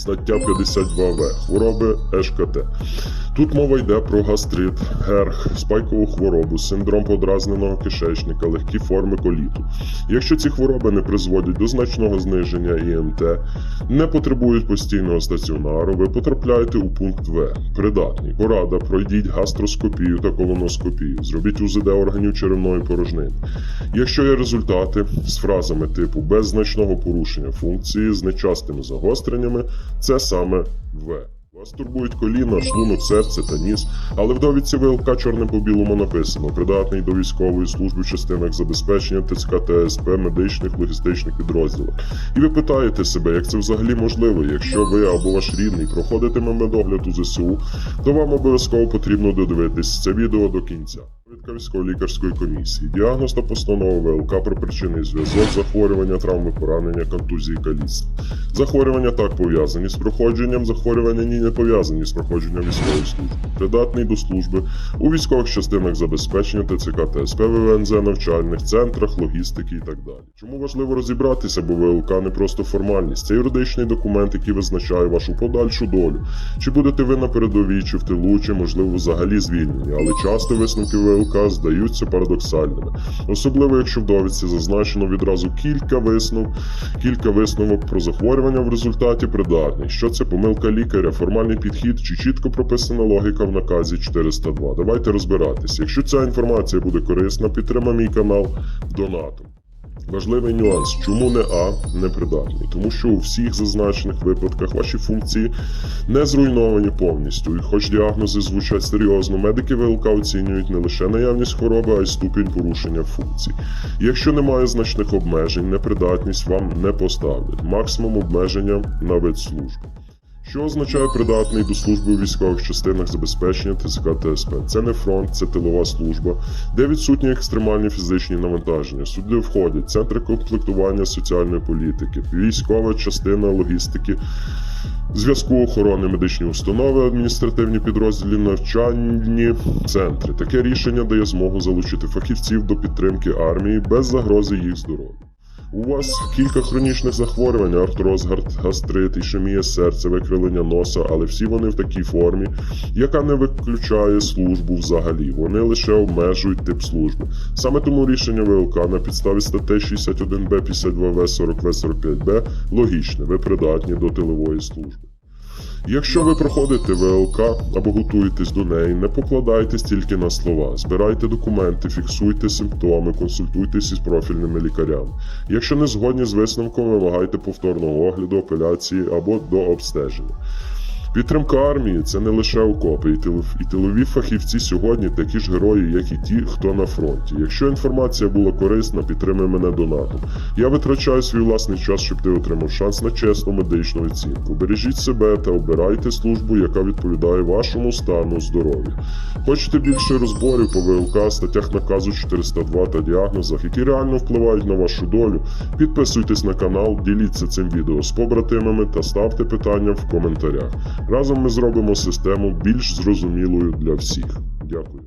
Стаття 52В. Хвороби ЕШКТ. Тут мова йде про гастрит, герх, спайкову хворобу, синдром подразненого кишечника, легкі форми коліту. Якщо ці хвороби не призводять до значного зниження ІМТ, не потребують постійного стаціонару, ви потрапляєте у пункт В. Придатний. Порада. Пройдіть гастроскопію та колоноскопію. Зробіть УЗД органів черевної порожнини. Якщо є результати з фразами типу без значного порушення функції з нечастими загостреннями, це саме В. Вас турбують коліна, шлунок, серце та ніс, але в довідці ВЛК чорним по білому написано придатний до військової служби в частинах забезпечення ТЦК та СП медичних логістичних підрозділах. І ви питаєте себе, як це взагалі можливо, якщо ви або ваш рідний проходитиме медогляд у ЗСУ, то вам обов'язково потрібно додивитись це відео до кінця. Довідка військово-лікарської комісії, діагноз та постанова ВЛК про причинний зв'язок, захворювання, травми, поранення, контузії, каліцтва. Захворювання так пов'язані з проходженням, захворювання ні не пов'язані з проходженням військової служби. Придатний до служби у військових частинах забезпечення ТЦК та СП ВВНЗ, навчальних центрах, логістики і так далі. Чому важливо розібратися, бо ВЛК не просто формальність, це юридичний документ, який визначає вашу подальшу долю. Чи будете ви на передовій, чи в тилу, чи можливо взагалі звільнені, але часто висновки ВЛК здаються парадоксальними, особливо якщо в довідці зазначено відразу кілька виснов, кілька висновок про захворювання в результаті придатний. Що це помилка лікаря, формальний підхід чи чітко прописана логіка в наказі 402. Давайте розбиратися. Якщо ця інформація буде корисна, підтримай мій канал донатом. Важливий нюанс, чому не А непридатний? Тому що у всіх зазначених випадках ваші функції не зруйновані повністю. І хоч діагнози звучать серйозно, медики ВЛК оцінюють не лише наявність хвороби, а й ступінь порушення функцій. Якщо немає значних обмежень, непридатність вам не поставлять. Максимум обмеження на вид служби. Що означає придатний до служби у військових частинах забезпечення ТСК та СП? Це не фронт, це тилова служба, де відсутні екстремальні фізичні навантаження. Сюди входять центри комплектування соціальної політики, військова частина логістики, зв'язку охорони медичні установи, адміністративні підрозділі, навчальні центри. Таке рішення дає змогу залучити фахівців до підтримки армії без загрози їх здоров'ю. У вас кілька хронічних захворювань, артроз, гастрит, ішемія серця, викривлення носа, але всі вони в такій формі, яка не виключає службу взагалі. Вони лише обмежують тип служби. Саме тому рішення ВЛК на підставі статей 61Б, 52В, 40В, 45Б логічне, ви придатні до тилової служби. Якщо ви проходите ВЛК або готуєтесь до неї, не покладайтесь тільки на слова. Збирайте документи, фіксуйте симптоми, консультуйтесь із профільними лікарями. Якщо не згодні з висновком, вимагайте повторного огляду, апеляції або до обстеження. Підтримка армії це не лише окопи, і тил- і тилові фахівці сьогодні такі ж герої, як і ті, хто на фронті. Якщо інформація була корисна, підтримай мене донатом. Я витрачаю свій власний час, щоб ти отримав шанс на чесну медичну оцінку. Бережіть себе та обирайте службу, яка відповідає вашому стану здоров'я. Хочете більше розборів по ВЛК, статтях наказу 402 та діагнозах, які реально впливають на вашу долю, підписуйтесь на канал, діліться цим відео з побратимами та ставте питання в коментарях. Разом ми зробимо систему більш зрозумілою для всіх. Дякую.